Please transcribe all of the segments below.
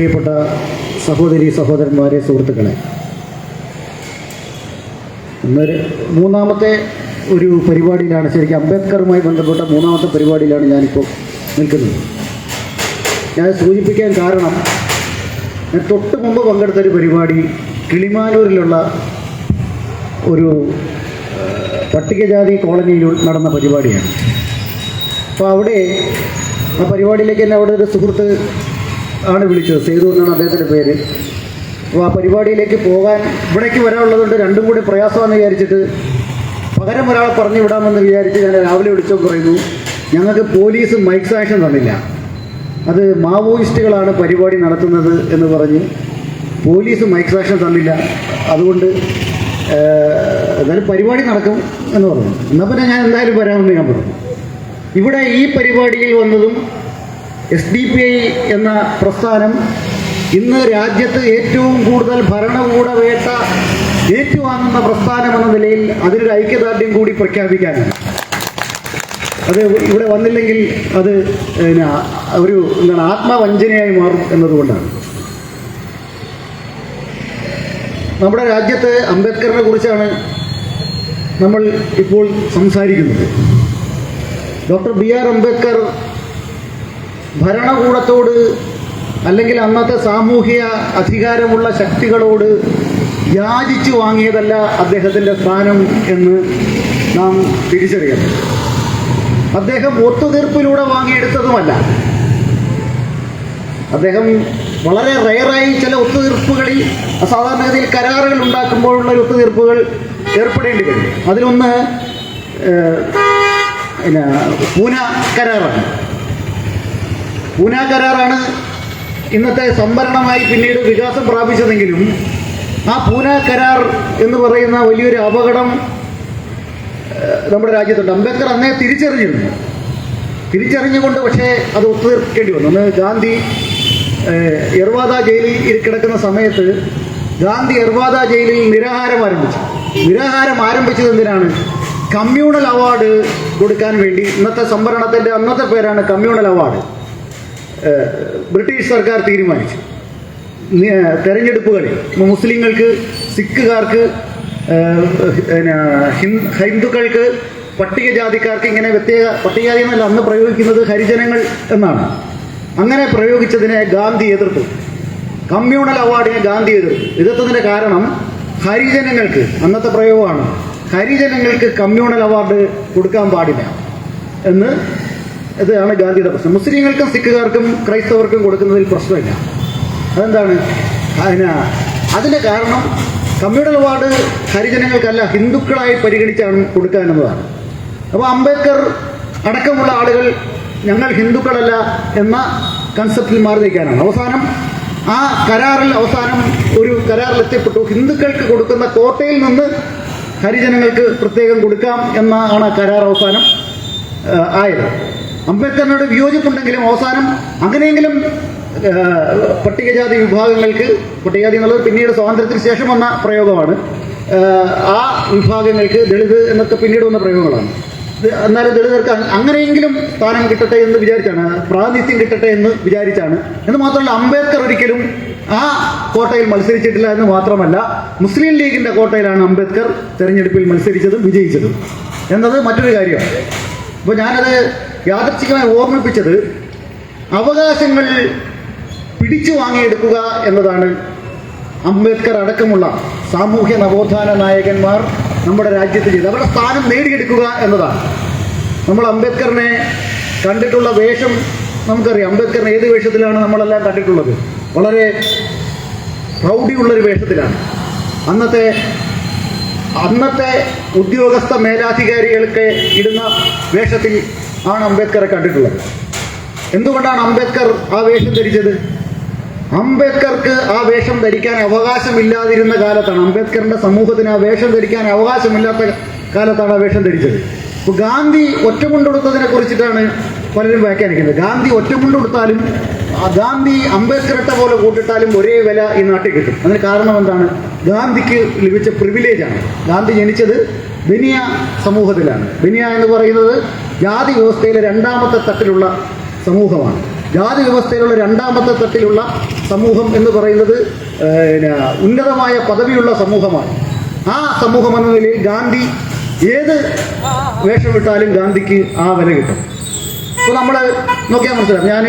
പ്രിയപ്പെട്ട സഹോദരി സഹോദരന്മാരെ സുഹൃത്തുക്കളെ. ഇന്നൊരു മൂന്നാമത്തെ ഒരു പരിപാടിയിലാണ് ശരിക്കും അംബേദ്കറുമായി ബന്ധപ്പെട്ട മൂന്നാമത്തെ പരിപാടിയിലാണ് ഞാനിപ്പോൾ നിൽക്കുന്നത്. ഞാൻ സൂചിപ്പിക്കാൻ കാരണം ഞാൻ തൊട്ട് മുമ്പ് പങ്കെടുത്തൊരു പരിപാടി കിളിമാനൂരിലുള്ള ഒരു പട്ടികജാതി കോളനിയിൽ നടന്ന പരിപാടിയാണ്. അപ്പോൾ അവിടെ ആ പരിപാടിയിലേക്ക് തന്നെ അവിടെ ഒരു സുഹൃത്ത് ആണ് വിളിച്ചത്. സേതു എന്നാണ് അദ്ദേഹത്തിന്റെ പേര്. അപ്പോൾ ആ പരിപാടിയിലേക്ക് പോകാൻ ഇവിടേക്ക് വരാനുള്ളതുകൊണ്ട് രണ്ടും കൂടി പ്രയാസമാണെന്ന് വിചാരിച്ചിട്ട് പകരം ഒരാളെ പറഞ്ഞു വിടാമെന്ന് വിചാരിച്ച് ഞാൻ രാവിലെ വിളിച്ചോ പറയുന്നു. ഞങ്ങൾക്ക് പോലീസ് മൈക്ക് സാക്ഷൻ തന്നില്ല. അത് മാവോയിസ്റ്റുകളാണ് പരിപാടി നടത്തുന്നത് എന്ന് പറഞ്ഞ് പോലീസ് മൈക്ക് സാക്ഷൻ തന്നില്ല. അതുകൊണ്ട് എന്തായാലും പരിപാടി നടക്കും എന്ന് പറഞ്ഞു. എന്നാൽ പിന്നെ ഞാൻ എന്തായാലും വരാമെന്ന് ഞാൻ പറഞ്ഞു. ഇവിടെ ഈ പരിപാടിയിൽ വന്നതും എസ് ഡി പി ഐ എന്ന പ്രസ്ഥാനം ഇന്ന് രാജ്യത്ത് ഏറ്റവും കൂടുതൽ ഭരണകൂട വേട്ട ഏറ്റുവാങ്ങുന്ന പ്രസ്ഥാനം എന്ന നിലയിൽ അതിനൊരു ഐക്യദാർഢ്യം കൂടി പ്രഖ്യാപിക്കാനാണ്. അത് ഇവിടെ വന്നില്ലെങ്കിൽ അത് ഒരു എന്താണ് ആത്മവഞ്ചനയായി മാറും എന്നതുകൊണ്ടാണ്. നമ്മുടെ രാജ്യത്ത് അംബേദ്കറിനെ കുറിച്ചാണ് നമ്മൾ ഇപ്പോൾ സംസാരിക്കുന്നത്. ഡോക്ടർ ബി ആർ അംബേദ്കർ ഭരണകൂടത്തോട് അല്ലെങ്കിൽ അന്നത്തെ സാമൂഹിക അധികാരമുള്ള ശക്തികളോട് യാചിച്ചു വാങ്ങിയതല്ല അദ്ദേഹത്തിന്റെ സ്ഥാനം എന്ന് നാം തിരിച്ചറിയണം. അദ്ദേഹം ഒത്തുതീർപ്പിലൂടെ വാങ്ങിയെടുത്തതുമല്ല. അദ്ദേഹം വളരെ റയറായി ചില ഒത്തുതീർപ്പുകളിൽ സാധാരണഗതിയിൽ കരാറുകൾ ഉണ്ടാക്കുമ്പോഴുള്ള ഒരു ഒത്തുതീർപ്പുകൾ ഏർപ്പെടേണ്ടി വരും. അതിലൊന്ന് പിന്നെ പൂന കരാറാണ്. പൂന കരാറാണ് ഇന്നത്തെ സംവരണമായി പിന്നീട് വികാസം പ്രാപിച്ചതെങ്കിലും ആ പൂന കരാർ എന്ന് പറയുന്ന വലിയൊരു അപകടം നമ്മുടെ രാജ്യത്തുണ്ട്. അംബേദ്കർ അന്നേ തിരിച്ചറിഞ്ഞിരുന്നു. തിരിച്ചറിഞ്ഞുകൊണ്ട് പക്ഷേ അത് ഒത്തുതീർക്കേണ്ടി വന്നു. അന്ന് ഗാന്ധി എർവാദ ജയിലിൽ ഇരിക്കിടക്കുന്ന സമയത്ത് ഗാന്ധി എർവാദ ജയിലിൽ നിരാഹാരം ആരംഭിച്ചു. നിരാഹാരം ആരംഭിച്ചത് എന്തിനാണ്? കമ്മ്യൂണൽ അവാർഡ് കൊടുക്കാൻ വേണ്ടി. ഇന്നത്തെ സംവരണത്തിന്റെ അന്നത്തെ പേരാണ് കമ്മ്യൂണൽ അവാർഡ്. ബ്രിട്ടീഷ് സർക്കാർ തീരുമാനിച്ചു. തെരഞ്ഞെടുപ്പുകളിൽ മുസ്ലിങ്ങൾക്ക് സിഖുകാർക്ക് ഹിന്ദുക്കൾക്ക് പട്ടികജാതിക്കാർക്ക് ഇങ്ങനെ പ്രത്യേക പട്ടികജാതി എന്നല്ല അന്ന് പ്രയോഗിക്കുന്നത് ഹരിജനങ്ങൾ എന്നാണ്. അങ്ങനെ പ്രയോഗിച്ചതിനെ ഗാന്ധി എതിർത്തു. കമ്മ്യൂണൽ അവാർഡിനെ ഗാന്ധി എതിർത്തു. എതിർത്തതിന്റെ കാരണം ഹരിജനങ്ങൾക്ക് അന്നത്തെ പ്രയോഗമാണ് ഹരിജനങ്ങൾക്ക് കമ്മ്യൂണൽ അവാർഡ് കൊടുക്കാൻ പാടില്ല എന്ന് ഇതാണ് ഗാന്ധിയുടെ പ്രശ്നം. മുസ്ലിങ്ങൾക്കും സിഖുകാർക്കും ക്രൈസ്തവർക്കും കൊടുക്കുന്നതിൽ പ്രശ്നമില്ല. അതെന്താണ്? അതിന് അതിന്റെ കാരണം കമ്മ്യൂണൽ വാർഡ് ഹരിജനങ്ങൾക്കല്ല ഹിന്ദുക്കളായി പരിഗണിച്ചാണ് കൊടുക്കുക എന്നതാണ്. അപ്പോൾ അംബേദ്കർ അടക്കമുള്ള ആളുകൾ ഞങ്ങൾ ഹിന്ദുക്കളല്ല എന്ന കൺസെപ്റ്റിൽ മാറി നിൽക്കാനാണ്. അവസാനം ആ കരാറിൽ അവസാനം ഒരു കരാറിൽ എത്തിപ്പെട്ടു. ഹിന്ദുക്കൾക്ക് കൊടുക്കുന്ന കോട്ടയിൽ നിന്ന് ഹരിജനങ്ങൾക്ക് പ്രത്യേകം കൊടുക്കാം എന്നാണ് കരാർ അവസാനം ആയത്. അംബേദ്കറിനോട് വിയോജിപ്പുണ്ടെങ്കിലും അവസാനം അങ്ങനെയെങ്കിലും പട്ടികജാതി വിഭാഗങ്ങൾക്ക് പട്ടികജാതി എന്നുള്ളത് പിന്നീട് സ്വാതന്ത്ര്യത്തിന് ശേഷം വന്ന പ്രയോഗമാണ്. ആ, വിഭാഗങ്ങൾക്ക് ദളിത് എന്നൊക്കെ പിന്നീട് വന്ന പ്രയോഗങ്ങളാണ്. എന്നാലും ദളിതർക്ക് അങ്ങനെയെങ്കിലും സ്ഥാനം കിട്ടട്ടെ എന്ന് വിചാരിച്ചാണ് പ്രാതിനിധ്യം കിട്ടട്ടെ എന്ന് വിചാരിച്ചാണ്. എന്ന് മാത്രമല്ല അംബേദ്കർ ഒരിക്കലും ആ കോട്ടയിൽ മത്സരിച്ചിട്ടില്ല എന്ന് മാത്രമല്ല മുസ്ലിം ലീഗിന്റെ കോട്ടയിലാണ് അംബേദ്കർ തെരഞ്ഞെടുപ്പിൽ മത്സരിച്ചതും വിജയിച്ചതും. എന്നത് മറ്റൊരു കാര്യമാണ് അപ്പോൾ ഞാനത് യാദർച്ഛികമായി ഓർമ്മിപ്പിച്ചത് അവകാശങ്ങൾ പിടിച്ചു വാങ്ങിയെടുക്കുക എന്നതാണ് അംബേദ്കർ അടക്കമുള്ള സാമൂഹ്യ നവോത്ഥാന നായകന്മാർ നമ്മുടെ രാജ്യത്ത് ചെയ്ത് അവരുടെ സ്ഥാനം നേടിയെടുക്കുക എന്നതാണ്. നമ്മൾ അംബേദ്കറിനെ കണ്ടിട്ടുള്ള വേഷം നമുക്കറിയാം. അംബേദ്കറിനെ ഏത് വേഷത്തിലാണ് നമ്മളെല്ലാം കണ്ടിട്ടുള്ളത്? വളരെ പ്രൗഢിയുള്ളൊരു വേഷത്തിലാണ്. അന്നത്തെ അന്നത്തെ ഉദ്യോഗസ്ഥ മേലാധികാരികൾക്ക് ഇടുന്ന വേഷത്തിൽ ആണ് അംബേദ്കറെ കണ്ടിട്ടുള്ളത്. എന്തുകൊണ്ടാണ് അംബേദ്കർ ആ വേഷം ധരിച്ചത്? അംബേദ്കർക്ക് ആ വേഷം ധരിക്കാൻ അവകാശമില്ലാതിരുന്ന കാലത്താണ് അംബേദ്കറിന്റെ സമൂഹത്തിന് ആ വേഷം ധരിക്കാൻ അവകാശമില്ലാത്ത കാലത്താണ് ആ വേഷം ധരിച്ചത്. ഇപ്പോൾ ഗാന്ധി ഒറ്റമുണ്ടെടുത്തതിനെ കുറിച്ചിട്ടാണ് പലരും വ്യാഖ്യാനിക്കുന്നത്. ഗാന്ധി ഒറ്റമുണ്ടെടുത്താലും ഗാന്ധി അംബേദ്കറിട്ട പോലെ കൂട്ടിട്ടാലും ഒരേ വില ഈ നാട്ടിൽ കിട്ടും. അതിന് കാരണം എന്താണ്? ഗാന്ധിക്ക് ലഭിച്ച പ്രിവിലേജാണ് ഗാന്ധി ജനിച്ചത് ബനിയ സമൂഹത്തിലാണ്. ബനിയ എന്ന് പറയുന്നത് ജാതി വ്യവസ്ഥയിലെ രണ്ടാമത്തെ തട്ടിലുള്ള സമൂഹമാണ്. ജാതി വ്യവസ്ഥയിലുള്ള രണ്ടാമത്തെ തട്ടിലുള്ള സമൂഹം എന്ന് പറയുന്നത് പിന്നെ ഉന്നതമായ പദവിയുള്ള സമൂഹമാണ്. ആ സമൂഹം എന്ന നിലയിൽ ഗാന്ധി ഏത് വേഷമിട്ടാലും ഗാന്ധിക്ക് ആ വില കിട്ടും. ഇപ്പോൾ നമ്മൾ നോക്കിയാൽ മനസ്സിലാവും. ഞാൻ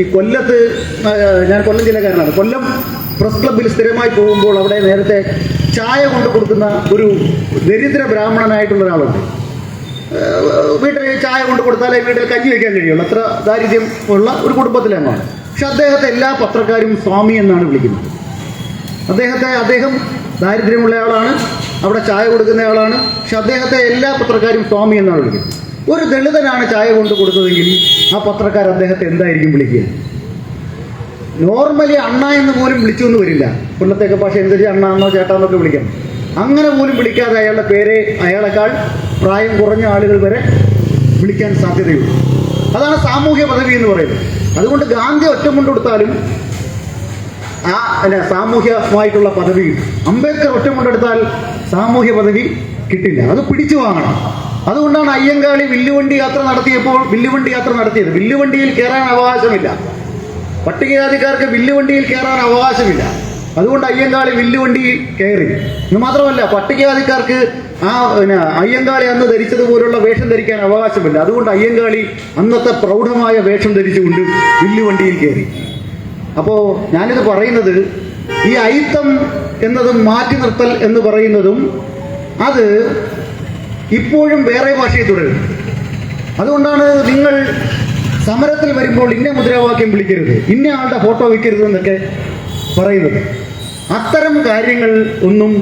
ഈ കൊല്ലത്ത് ഞാൻ കൊല്ലം ജില്ലക്കാരനാണ്. കൊല്ലം പ്രസ് ക്ലബിൽ സ്ഥിരമായി പോകുമ്പോൾ അവിടെ നേരത്തെ ചായ കൊണ്ട് കൊടുക്കുന്ന ഒരു ദരിദ്ര ബ്രാഹ്മണനായിട്ടുള്ള ഒരാളുണ്ട്. വീട്ടിൽ ചായ കൊണ്ട് കൊടുത്താലേ വീട്ടിൽ കഞ്ഞി വയ്ക്കാൻ കഴിയുള്ളൂ. അത്ര ദാരിദ്ര്യം ഉള്ള ഒരു കുടുംബത്തിലെ അംഗമാണ് പക്ഷെ അദ്ദേഹത്തെ എല്ലാ പത്രക്കാരും സ്വാമി എന്നാണ് വിളിക്കുന്നത്. അദ്ദേഹത്തെ അദ്ദേഹം ദാരിദ്ര്യമുള്ള ആളാണ് അവിടെ ചായ കൊടുക്കുന്ന ആളാണ് പക്ഷെ അദ്ദേഹത്തെ എല്ലാ പത്രക്കാരും സ്വാമി എന്നാണ് വിളിക്കുന്നത്. ഒരു ദളിതനാണ് ചായ കൊണ്ട് കൊടുത്തതെങ്കിൽ ആ പത്രക്കാർ അദ്ദേഹത്തെ എന്തായിരിക്കും വിളിക്കുക? നോർമലി അണ്ണ എന്ന് പോലും വിളിച്ചൊന്നും വരില്ല. കൊല്ലത്തേക്ക് ഭാഷ എന്തൊരു അണ്ണ എന്നോ ചേട്ടാന്നൊക്കെ വിളിക്കാം. അങ്ങനെ പോലും വിളിക്കാതെ അയാളുടെ പേരെ അയാളെക്കാൾ പ്രായം കുറഞ്ഞ ആളുകൾ വരെ വിളിക്കാൻ സാധ്യതയുള്ളൂ അതാണ് സാമൂഹ്യ പദവി എന്ന് പറയുന്നത്. അതുകൊണ്ട് ഗാന്ധി ഒറ്റം കൊണ്ടെടുത്താലും ആ അല്ല സാമൂഹ്യമായിട്ടുള്ള പദവി അംബേദ്കർ ഒറ്റ കൊണ്ടെടുത്താൽ സാമൂഹ്യ പദവി കിട്ടില്ല. അത് പിടിച്ചു വാങ്ങണം. അതുകൊണ്ടാണ് അയ്യങ്കാളി വില്ലുവണ്ടി യാത്ര നടത്തിയപ്പോൾ വില്ലുവണ്ടി യാത്ര നടത്തിയത്. വില്ലുവണ്ടിയിൽ കയറാൻ അവകാശമില്ല. പട്ടികജാതിക്കാർക്ക് വില്ലുവണ്ടിയിൽ കയറാൻ അവകാശമില്ല. അതുകൊണ്ട് അയ്യങ്കാളി വില്ലുവണ്ടിയിൽ കയറി. എന്ന് മാത്രമല്ല പട്ടികജാതിക്കാർക്ക് ആ പിന്നെ അയ്യങ്കാളി അന്ന് ധരിച്ചതുപോലുള്ള വേഷം ധരിക്കാൻ അവകാശമില്ല. അതുകൊണ്ട് അയ്യങ്കാളി അന്നത്തെ പ്രൗഢമായ വേഷം ധരിച്ചുകൊണ്ട് വില്ലുവണ്ടിയിൽ കയറി. അപ്പോൾ ഞാനിത് പറയുന്നത് ഈ അയിത്തം എന്നതും മാറ്റി നിർത്തൽ എന്ന് പറയുന്നതും അത് ഇപ്പോഴും വേറെ ഭാഷയിൽ തുടരും അതുകൊണ്ടാണ് നിങ്ങൾ സമരത്തിൽ വരുമ്പോൾ ഇന്ന മുദ്രാവാക്യം വിളിക്കരുത് ഇന്ന ആളുടെ ഫോട്ടോ വയ്ക്കരുത് എന്നൊക്കെ പറയുന്നത്. അത്തരം കാര്യങ്ങൾ ഒന്നും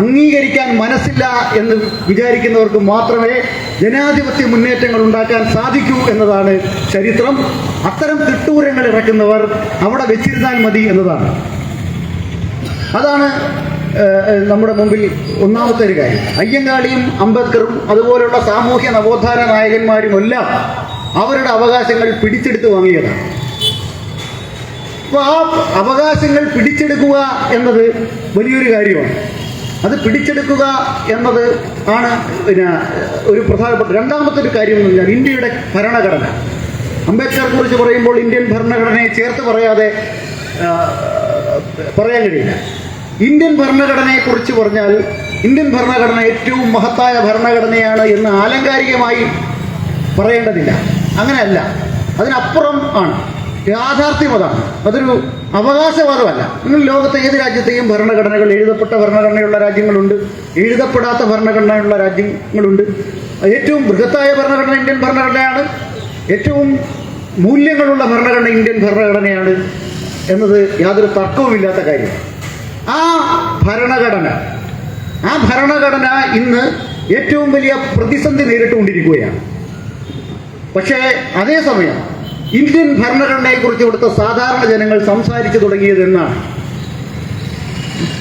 അംഗീകരിക്കാൻ മനസ്സില്ല എന്ന് വിചാരിക്കുന്നവർക്ക് മാത്രമേ ജനാധിപത്യ മുന്നേറ്റങ്ങൾ ഉണ്ടാക്കാൻ സാധിക്കൂ എന്നതാണ് ചരിത്രം. അത്തരം തിട്ടൂരങ്ങൾ ഇറക്കുന്നവർ അവിടെ വെച്ചിരുന്നാൽ മതി എന്നതാണ്. അതാണ് നമ്മുടെ മുമ്പിൽ ഒന്നാമത്തെ ഒരു കാര്യം. അയ്യങ്കാളിയും അംബേദ്കറും അതുപോലുള്ള സാമൂഹ്യ നവോത്ഥാന നായകന്മാരും എല്ലാം അവരുടെ അവകാശങ്ങൾ പിടിച്ചെടുത്ത് വാങ്ങിയതാണ്. അപ്പോൾ ആ അവകാശങ്ങൾ പിടിച്ചെടുക്കുക എന്നത് വലിയൊരു കാര്യമാണ്. അത് പിടിച്ചെടുക്കുക എന്നത് ആണ് പിന്നെ ഒരു പ്രധാനപ്പെട്ട രണ്ടാമത്തെ ഒരു കാര്യം എന്ന് പറഞ്ഞാൽ ഇന്ത്യയുടെ ഭരണഘടന. അംബേദ്കറെ കുറിച്ച് പറയുമ്പോൾ ഇന്ത്യൻ ഭരണഘടനയെ ചേർത്ത് പറയാതെ പറയാൻ കഴിയില്ല. ഇന്ത്യൻ ഭരണഘടനയെക്കുറിച്ച് പറഞ്ഞാൽ ഇന്ത്യൻ ഭരണഘടന ഏറ്റവും മഹത്തായ ഭരണഘടനയാണ് എന്ന് ആലങ്കാരികമായി പറയേണ്ടതില്ല. അങ്ങനെയല്ല. അതിനപ്പുറം ആണ്. യാഥാർത്ഥ്യം അതാണ് അതൊരു അവകാശവാദമല്ല. നിങ്ങൾ ലോകത്തെ ഏത് രാജ്യത്തെയും ഭരണഘടനകൾ എഴുതപ്പെട്ട ഭരണഘടനയുള്ള രാജ്യങ്ങളുണ്ട് എഴുതപ്പെടാത്ത ഭരണഘടനയുള്ള രാജ്യങ്ങളുണ്ട്. ഏറ്റവും ബൃഹത്തായ ഭരണഘടന ഇന്ത്യൻ ഭരണഘടനയാണ്. ഏറ്റവും മൂല്യങ്ങളുള്ള ഭരണഘടന ഇന്ത്യൻ ഭരണഘടനയാണ് എന്നത് യാതൊരു തർക്കവുമില്ലാത്ത കാര്യമാണ് ആ ഭരണഘടന ആ ഭരണഘടന ഇന്ന് ഏറ്റവും വലിയ പ്രതിസന്ധി നേരിട്ടുകൊണ്ടിരിക്കുകയാണ്. പക്ഷേ അതേസമയം ഇന്ത്യൻ ഭരണഘടനയെക്കുറിച്ച് ഇവിടുത്തെ സാധാരണ ജനങ്ങൾ സംസാരിച്ചു തുടങ്ങിയത് എന്നാണ്.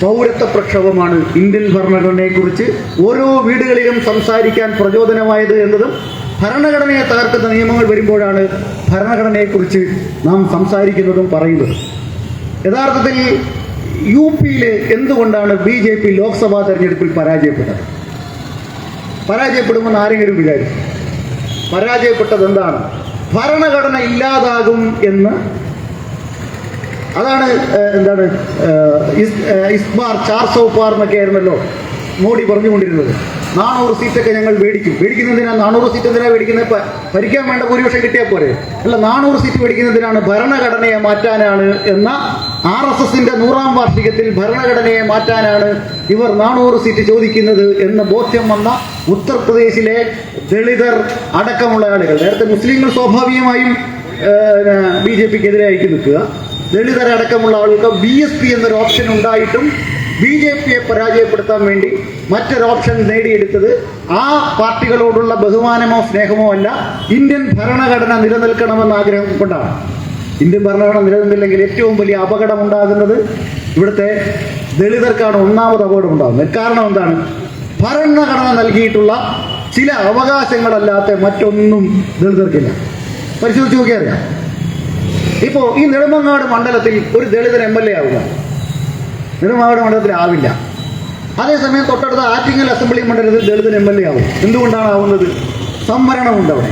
പൗരത്വ പ്രക്ഷോഭമാണ് ഇന്ത്യൻ ഭരണഘടനയെക്കുറിച്ച് ഓരോ വീടുകളിലും സംസാരിക്കാൻ പ്രചോദനമായത് എന്നതും ഭരണഘടനയെ തകർക്കുന്ന നിയമങ്ങൾ വരുമ്പോഴാണ് ഭരണഘടനയെക്കുറിച്ച് നാം സംസാരിക്കുന്നതും പറയുന്നത്. യഥാർത്ഥത്തിൽ യു പിയിൽ എന്തുകൊണ്ടാണ് ബി ജെ പി ലോക്സഭാ തെരഞ്ഞെടുപ്പിൽ പരാജയപ്പെട്ടത്? പരാജയപ്പെടുമെന്ന് ആരെങ്കിലും വിചാരിച്ചു പരാജയപ്പെട്ടത് എന്താണ് ഭരണഘടന ഇല്ലാതാകും എന്ന്. അതാണ് എന്താണ് ഇസ്മാർ ചാർ സൗപ്പാർ പാർ എന്നൊക്കെ ആയിരുന്നല്ലോ മോഡി പറഞ്ഞുകൊണ്ടിരുന്നത്. നാനൂറ് സീറ്റൊക്കെ ഞങ്ങൾ മേടിക്കും. മേടിക്കുന്നതിനാണ് നാനൂറ് സീറ്റ് എന്തിനാണ് മേടിക്കുന്നത്? ഭരിക്കാൻ വേണ്ട ഭൂരിപക്ഷം കിട്ടിയാൽ പോരെ. അല്ല നാനൂറ് സീറ്റ് മേടിക്കുന്നതിനാണ് ഭരണഘടനയെ മാറ്റാനാണ് എന്ന ആർ എസ് എസിന്റെ നൂറാം വാർഷികത്തിൽ ഭരണഘടനയെ മാറ്റാനാണ് ഇവർ നാനൂറ് സീറ്റ് ചോദിക്കുന്നത് എന്ന ബോധ്യം വന്ന ഉത്തർപ്രദേശിലെ ദളിതർ അടക്കമുള്ള ആളുകൾ. നേരത്തെ മുസ്ലിങ്ങൾ സ്വാഭാവികമായും ബി ജെ പിക്ക് എതിരായിരിക്കും നിൽക്കുക. ദളിതരടക്കമുള്ള ആളുകൾക്ക് ബി എസ് പി എന്നൊരു ഓപ്ഷൻ ഉണ്ടായിട്ടും ബി ജെ പിയെ പരാജയപ്പെടുത്താൻ വേണ്ടി മറ്റൊരു ഓപ്ഷൻ നേടിയെടുത്തത് ആ പാർട്ടികളോടുള്ള ബഹുമാനമോ സ്നേഹമോ അല്ല ഇന്ത്യൻ ഭരണഘടന നിലനിൽക്കണമെന്ന ആഗ്രഹം കൊണ്ടാണ്. ഇന്ത്യൻ ഭരണഘടന നിലനിന്നില്ലെങ്കിൽ ഏറ്റവും വലിയ അപകടം ഉണ്ടാകുന്നത് ഇവിടുത്തെ ദളിതർക്കാണ് ഒന്നാമത് അപകടം ഉണ്ടാകുന്നത് കാരണം എന്താണ്? ഭരണഘടന നൽകിയിട്ടുള്ള ചില അവകാശങ്ങളല്ലാത്ത മറ്റൊന്നും ദളിതർക്കില്ല. പരിശോധിച്ച് നോക്കിയാൽ അറിയാം. ഇപ്പോൾ ഈ നെടുമങ്ങാട് മണ്ഡലത്തിൽ ഒരു ദളിതൻ എം എൽ എ ആവുക. നെടുമങ്ങാട് മണ്ഡലത്തിൽ ആവില്ല. അതേസമയം തൊട്ടടുത്ത ആറ്റിങ്ങൽ അസംബ്ലി മണ്ഡലത്തിൽ ദളിതൻ എം എൽ എ ആവും. എന്തുകൊണ്ടാണ് ആവുന്നത്? സംവരണമുണ്ട് അവിടെ.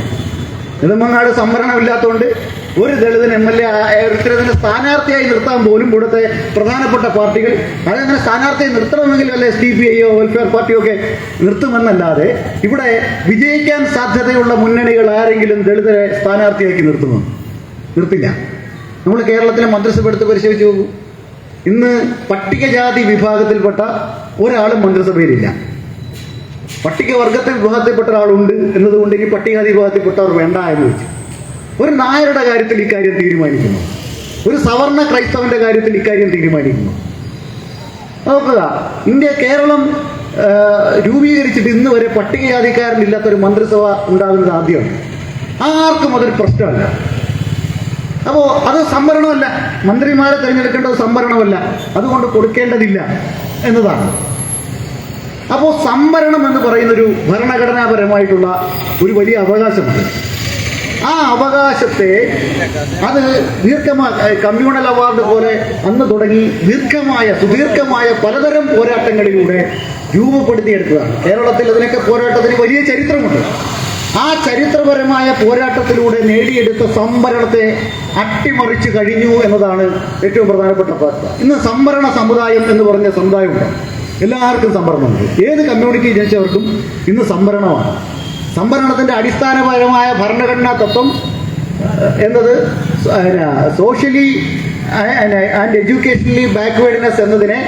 നെടുമങ്ങാട് സംവരണമില്ലാത്തതുകൊണ്ട് ഒരു ദളിതൻ എം എൽ എ ഒരുത്തരത്തിന് സ്ഥാനാർത്ഥിയായി നിർത്താൻ പോലും ഇവിടുത്തെ പ്രധാനപ്പെട്ട പാർട്ടികൾ അതങ്ങനെ സ്ഥാനാർത്ഥിയെ നിർത്തണമെങ്കിൽ അല്ലെ എസ് ഡി പി ഐയോ വെൽഫെയർ പാർട്ടിയോ ഒക്കെ നിർത്തുമെന്നല്ലാതെ ഇവിടെ വിജയിക്കാൻ സാധ്യതയുള്ള മുന്നണികൾ ആരെങ്കിലും ദളിതരെ സ്ഥാനാർത്ഥിയാക്കി നിർത്തുമോ? നിർത്തില്ല. നമ്മൾ കേരളത്തിലെ മന്ത്രിസഭ എടുത്ത് പരിശോധിച്ച് നോക്കൂ. ഇന്ന് പട്ടികജാതി വിഭാഗത്തിൽപ്പെട്ട ഒരാളും മന്ത്രിസഭയിലില്ല. പട്ടികവർഗത്തെ വിഭാഗത്തിൽപ്പെട്ട ഒരാളുണ്ട് എന്നതുകൊണ്ട് ഇനി പട്ടികജാതി വിഭാഗത്തിൽപ്പെട്ടവർ വേണ്ട എന്ന് വെച്ചു ഒരു നായരുടെ കാര്യത്തിൽ ഇക്കാര്യം തീരുമാനിക്കുന്നു. ഒരു സവർണ ക്രൈസ്തവന്റെ കാര്യത്തിൽ ഇക്കാര്യം തീരുമാനിക്കുന്നു. നോക്കുക ഇന്ത്യ കേരളം രൂപീകരിച്ചിട്ട് ഇന്ന് വരെ പട്ടികജാതിക്കാരനില്ലാത്ത ഒരു മന്ത്രിസഭ ഉണ്ടാകുന്നത് ആദ്യമാണ് ആർക്കും അതൊരു പ്രശ്നമല്ല. അപ്പോൾ അത് സംവരണമല്ല. മന്ത്രിമാരെ തിരഞ്ഞെടുക്കേണ്ടത് സംവരണമല്ല. അതുകൊണ്ട് കൊടുക്കേണ്ടതില്ല എന്നതാണ്. അപ്പോൾ സംവരണം എന്ന് പറയുന്നൊരു ഭരണഘടനാപരമായിട്ടുള്ള ഒരു വലിയ അവകാശമുണ്ട്. ആ അവകാശത്തെ അത് ദീർഘമായ കമ്മ്യൂണൽ അവാർഡ് പോലെ അന്ന് തുടങ്ങി ദീർഘമായ സുദീർഘമായ പലതരം പോരാട്ടങ്ങളിലൂടെ രൂപപ്പെടുത്തിയെടുത്തതാണ്. കേരളത്തിൽ അതിനൊക്കെ പോരാട്ടത്തിന് വലിയ ചരിത്രമുണ്ട്. ആ ചരിത്രപരമായ പോരാട്ടത്തിലൂടെ നേടിയെടുത്ത സംവരണത്തെ അട്ടിമറിച്ചു കഴിഞ്ഞു എന്നതാണ് ഏറ്റവും പ്രധാനപ്പെട്ട ഫാക്ട് ഇന്ന് സംവരണ സമുദായം എന്ന് പറഞ്ഞ സമുദായമുണ്ട്. എല്ലാവർക്കും സംവരണമുണ്ട്. ഏത് കമ്മ്യൂണിറ്റി ജനിച്ചവർക്കും ഇന്ന് സംവരണമാണ്. സംവരണത്തിന്റെ അടിസ്ഥാനപരമായ ഭരണഘടനാ തത്വം എന്നത് സോഷ്യലി ആൻഡ് എഡ്യൂക്കേഷനലി ബാക്ക്വേർഡ്നെസ് എന്നതിനെ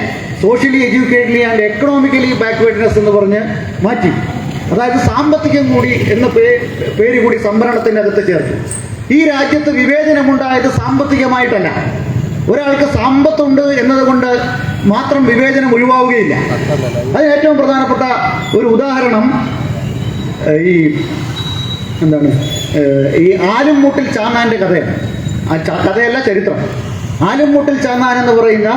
socially educationally and economically backwardness എന്ന് പറഞ്ഞ് മാറ്റി. അതായത് സാമ്പത്തികം കൂടി എന്ന പേര് കൂടി സംവരണത്തിന്റെ അകത്ത് ചേർത്തു. ഈ രാജ്യത്ത് വിവേചനമുണ്ടായത് സാമ്പത്തികമായിട്ടല്ല. ഒരാൾക്ക് സമ്പത്തുണ്ട് എന്നതുകൊണ്ട് മാത്രം വിവേചനം ഒഴിവാവുകയില്ല. അതിന് ഏറ്റവും പ്രധാനപ്പെട്ട ഒരു ഉദാഹരണം ഈ എന്താണ്? ഈ ആലുംമൂട്ടിൽ ചാന്നാന്റെ കഥയാണ്. ആ കഥയല്ല ചരിത്രം. ആലുംമൂട്ടിൽ ചാന്നാൻ എന്ന് പറയുന്ന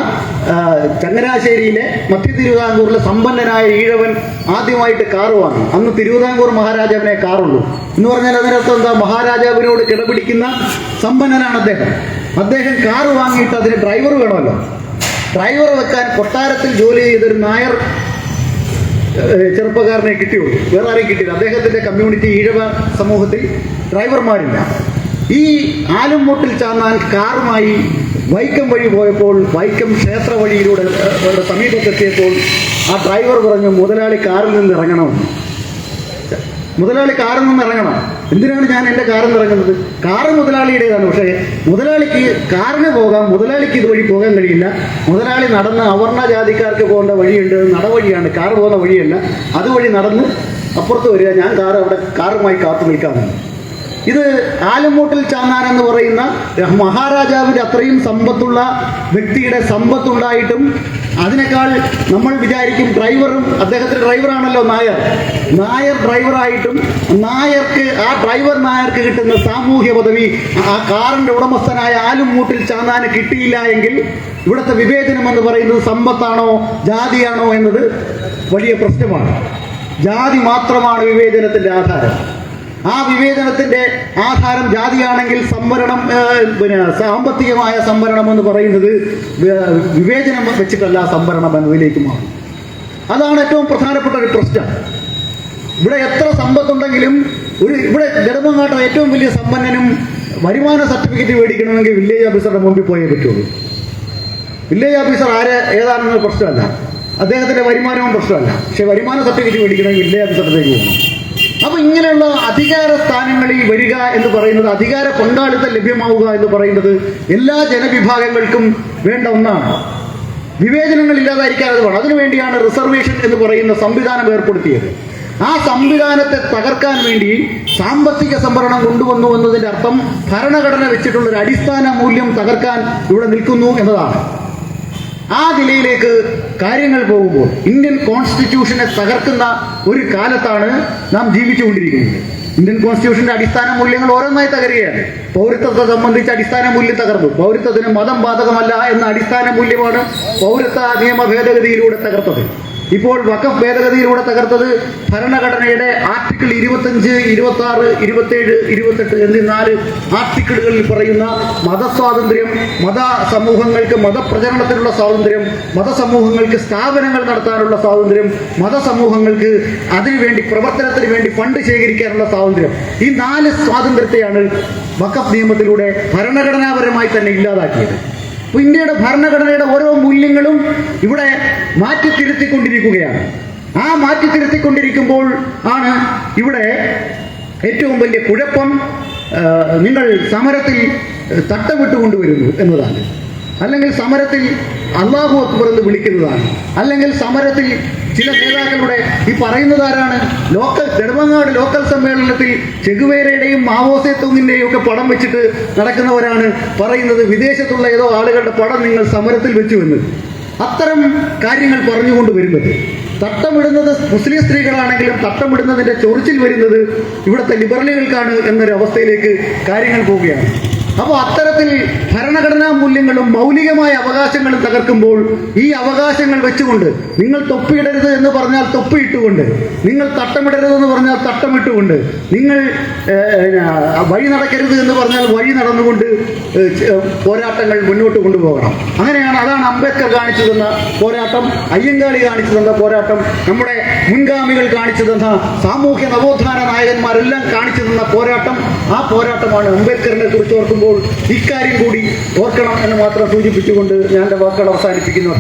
ചങ്ങനാശ്ശേരിയിലെ മധ്യ തിരുവിതാംകൂറിലെ സമ്പന്നനായ ഈഴവൻ ആദ്യമായിട്ട് കാറ് വാങ്ങി. അന്ന് തിരുവിതാംകൂർ മഹാരാജാവിനെ കാറുള്ളൂ. എന്ന് പറഞ്ഞാൽ അതിനർത്ഥം എന്താ? മഹാരാജാവിനോട് കിടപിടിക്കുന്ന സമ്പന്നനാണ് അദ്ദേഹം. അദ്ദേഹം കാറ് വാങ്ങിയിട്ട് അതിന് ഡ്രൈവർ വേണമല്ലോ. ഡ്രൈവർ വെക്കാൻ കൊട്ടാരത്തിൽ ജോലി ചെയ്തൊരു നായർ ചെറുപ്പക്കാരനെ കിട്ടിയുള്ളൂ. വേറെ ആരെയും കിട്ടിയില്ല. അദ്ദേഹത്തിന്റെ കമ്മ്യൂണിറ്റി ഈഴവ സമൂഹത്തിൽ ഡ്രൈവർമാരില്ല ഈ ആലുംമൂട്ടിൽ ചാന്നാൻ കാറുമായി വൈക്കം വഴി പോയപ്പോൾ വൈക്കം ക്ഷേത്ര വഴിയിലൂടെ സമീപത്തെത്തിയപ്പോൾ ആ ഡ്രൈവർ പറഞ്ഞു മുതലാളി കാറിൽ നിന്ന് ഇറങ്ങണം. മുതലാളി കാറിൽ നിന്ന് ഇറങ്ങണം. എന്തിനാണ് ഞാൻ എന്റെ കാറിൽ ഇറങ്ങുന്നത്? കാറ് മുതലാളിയുടേതാണ്. പക്ഷേ മുതലാളിക്ക് കാറിന് പോകാം മുതലാളിക്ക് ഇതുവഴി പോകാൻ കഴിയില്ല. മുതലാളി നടന്ന് അവർണ ജാതിക്കാർക്ക് പോകേണ്ട വഴിയുണ്ട്. നടവഴിയാണ്. കാറ് പോകുന്ന വഴിയല്ല. അതുവഴി നടന്ന് അപ്പുറത്ത് വരിക. ഞാൻ കാറ് അവിടെ കാറുമായി കാത്തു നിൽക്കാമെന്ന് ഇത് ആലമ്മൂട്ടിൽ ചാന്നാൻ എന്ന് പറയുന്ന മഹാരാജാവിന്റെ അത്രയും സമ്പത്തുള്ള വ്യക്തിയുടെ സമ്പത്തുണ്ടായിട്ടും അതിനേക്കാൾ നമ്മൾ വിചാരിക്കും ഡ്രൈവറും അദ്ദേഹത്തിന്റെ ഡ്രൈവറാണല്ലോ നായർ. നായർ ഡ്രൈവറായിട്ടും നായർക്ക് ആ ഡ്രൈവർ നായർക്ക് കിട്ടുന്ന സാമൂഹ്യ പദവി ആ കാറിന്റെ ഉടമസ്ഥനായ ആലുംമൂട്ടിൽ ചാന്നാന് കിട്ടിയില്ല എങ്കിൽ ഇവിടുത്തെ വിവേചനം എന്ന് പറയുന്നത് സമ്പത്താണോ ജാതിയാണോ എന്നത് വലിയ പ്രശ്നമാണ്. ജാതി മാത്രമാണ് വിവേചനത്തിന്റെ ആധാരം. ആ വിവേചനത്തിന്റെ ആധാരം ജാതിയാണെങ്കിൽ സംവരണം പിന്നെ സാമ്പത്തികമായ സംവരണം എന്ന് പറയുന്നത് വിവേചനം വെച്ചിട്ടല്ല സംവരണം എന്നതിലേക്ക് മാറും. അതാണ് ഏറ്റവും പ്രധാനപ്പെട്ട ഒരു പ്രശ്നം. ഇവിടെ എത്ര സമ്പത്തുണ്ടെങ്കിലും ഒരു ഇവിടെ നെടുമങ്ങാട്ടം ഏറ്റവും വലിയ സമ്പന്നനും വരുമാന സർട്ടിഫിക്കറ്റ് മേടിക്കണമെങ്കിൽ വില്ലേജ് ഓഫീസറുടെ മുമ്പിൽ പോയേ പറ്റുള്ളൂ. വില്ലേജ് ഓഫീസർ ആരെ ഏതാണെന്ന് പ്രശ്നമല്ല. അദ്ദേഹത്തിന്റെ വരുമാനവും പ്രശ്നമല്ല. പക്ഷെ വരുമാന സർട്ടിഫിക്കറ്റ് മേടിക്കണമെങ്കിൽ വില്ലേജ് ഓഫീസറിലേക്ക് പോകണം. അപ്പൊ ഇങ്ങനെയുള്ള അധികാര സ്ഥാനങ്ങളിൽ വരിക എന്ന് പറയുന്നത് അധികാര പങ്കാളിത്തം ലഭ്യമാവുക എന്ന് പറയുന്നത് എല്ലാ ജനവിഭാഗങ്ങൾക്കും വേണ്ട ഒന്നാണ്. വിവേചനങ്ങൾ ഇല്ലാതായിരിക്കാൻ അത് വേണം. അതിനുവേണ്ടിയാണ് റിസർവേഷൻ എന്ന് പറയുന്ന സംവിധാനം ഏർപ്പെടുത്തിയത്. ആ സംവിധാനത്തെ തകർക്കാൻ വേണ്ടി സാമ്പത്തിക സംവരണം കൊണ്ടുവന്നു എന്നതിന്റെ അർത്ഥം ഭരണഘടന വെച്ചിട്ടുള്ള ഒരു അടിസ്ഥാന മൂല്യം തകർക്കാൻ ഇവിടെ നിൽക്കുന്നു എന്നതാണ്. ആ നിലയിലേക്ക് കാര്യങ്ങൾ പോകുമ്പോൾ ഇന്ത്യൻ കോൺസ്റ്റിറ്റ്യൂഷനെ തകർക്കുന്ന ഒരു കാലത്താണ് നാം ജീവിച്ചുകൊണ്ടിരിക്കുന്നത്. ഇന്ത്യൻ കോൺസ്റ്റിറ്റ്യൂഷന്റെ അടിസ്ഥാന മൂല്യങ്ങൾ ഓരോന്നായി തകരുകയാണ്. പൗരത്വത്തെ സംബന്ധിച്ച് അടിസ്ഥാന മൂല്യം തകർന്നു. പൗരത്വത്തിന് മതം ബാധകമല്ല എന്ന അടിസ്ഥാന മൂല്യമാണ് പൗരത്വ നിയമ ഭേദഗതിയിലൂടെ തകർത്തത്. ഇപ്പോൾ വഖഫ് ഭേദഗതിയിലൂടെ തകർത്തത് ഭരണഘടനയുടെ ആർട്ടിക്കിൾ ഇരുപത്തഞ്ച് ഇരുപത്തി ആറ് ഇരുപത്തേഴ് ഇരുപത്തെട്ട് എന്നീ നാല് ആർട്ടിക്കിളുകളിൽ പറയുന്ന മതസ്വാതന്ത്ര്യം മത സമൂഹങ്ങൾക്ക് മതപ്രചരണത്തിനുള്ള സ്വാതന്ത്ര്യം മതസമൂഹങ്ങൾക്ക് സ്ഥാപനങ്ങൾ നടത്താനുള്ള സ്വാതന്ത്ര്യം മതസമൂഹങ്ങൾക്ക് അതിനുവേണ്ടി പ്രവർത്തനത്തിന് വേണ്ടി ഫണ്ട് ശേഖരിക്കാനുള്ള സ്വാതന്ത്ര്യം. ഈ നാല് സ്വാതന്ത്ര്യത്തെയാണ് വഖഫ് നിയമത്തിലൂടെ ഭരണഘടനാപരമായി തന്നെ ഇല്ലാതാക്കിയത്. ഇന്ത്യയുടെ ഭരണഘടനയുടെ ഓരോ മൂല്യങ്ങളും ഇവിടെ മാറ്റി തിരുത്തിക്കൊണ്ടിരിക്കുകയാണ് ആ മാറ്റി തിരുത്തിക്കൊണ്ടിരിക്കുമ്പോൾ ആണ് ഇവിടെ ഏറ്റവും വലിയ കുഴപ്പം നിങ്ങൾ സമരത്തിൽ തട്ടമിട്ട് കൊണ്ടുവരുന്നു എന്നതാണ്. അല്ലെങ്കിൽ സമരത്തിൽ അള്ളാഹു അക്ബർ എന്ന് വിളിക്കുന്നതാണ്. അല്ലെങ്കിൽ സമരത്തിൽ ചില നേതാക്കളുടെ ഈ പറയുന്നത് ആരാണ്? ലോക്കൽ നെടുമങ്ങാട് ലോക്കൽ സമ്മേളനത്തിൽ ചെകുവേരയുടെയും മാവോസെ തുങ്ങിന്റെയും ഒക്കെ പടം വെച്ചിട്ട് നടക്കുന്നവരാണ് പറയുന്നത്. വിദേശത്തുള്ള ഏതോ ആളുകളുടെ പടം നിങ്ങൾ സമരത്തിൽ വെച്ചു എന്ന്. അത്തരം കാര്യങ്ങൾ പറഞ്ഞുകൊണ്ട് വരുന്നത്. തട്ടമിടുന്നത് മുസ്ലിം സ്ത്രീകളാണെങ്കിലും തട്ടമിടുന്നതിന്റെ ചൊറിച്ചിൽ വരുന്നത് ഇവിടുത്തെ ലിബറലുകൾക്കാണ് എന്നൊരു അവസ്ഥയിലേക്ക് കാര്യങ്ങൾ പോവുകയാണ്. അപ്പോൾ അത്തരത്തിൽ ഭരണഘടനാ മൂല്യങ്ങളും മൗലികമായ അവകാശങ്ങളും തകർക്കുമ്പോൾ ഈ അവകാശങ്ങൾ വെച്ചുകൊണ്ട് നിങ്ങൾ തൊപ്പിയിടരുത് എന്ന് പറഞ്ഞാൽ തൊപ്പിയിട്ടുകൊണ്ട് നിങ്ങൾ തട്ടമിടരുത് എന്ന് പറഞ്ഞാൽ തട്ടമിട്ടുകൊണ്ട് നിങ്ങൾ വഴി നടക്കരുത് എന്ന് പറഞ്ഞാൽ വഴി നടന്നുകൊണ്ട് പോരാട്ടങ്ങൾ മുന്നോട്ട് കൊണ്ടുപോകണം. അങ്ങനെയാണ് അതാണ് അംബേദ്കർ കാണിച്ചു തന്ന പോരാട്ടം അയ്യങ്കാളി കാണിച്ചു തന്ന പോരാട്ടം നമ്മുടെ മുൻഗാമികൾ കാണിച്ചു തന്ന സാമൂഹ്യ നവോത്ഥാന നായകന്മാരെല്ലാം കാണിച്ചു തന്ന പോരാട്ടം. ആ പോരാട്ടമാണ് അംബേദ്കറിനെ കുറിച്ച് ഓർക്കുമ്പോൾ ഇക്കാര്യം കൂടി ഓർക്കണം എന്ന് മാത്രം സൂചിപ്പിച്ചുകൊണ്ട് ഞാൻ എന്റെ വാക്കുകൾ അവസാനിപ്പിക്കുന്നു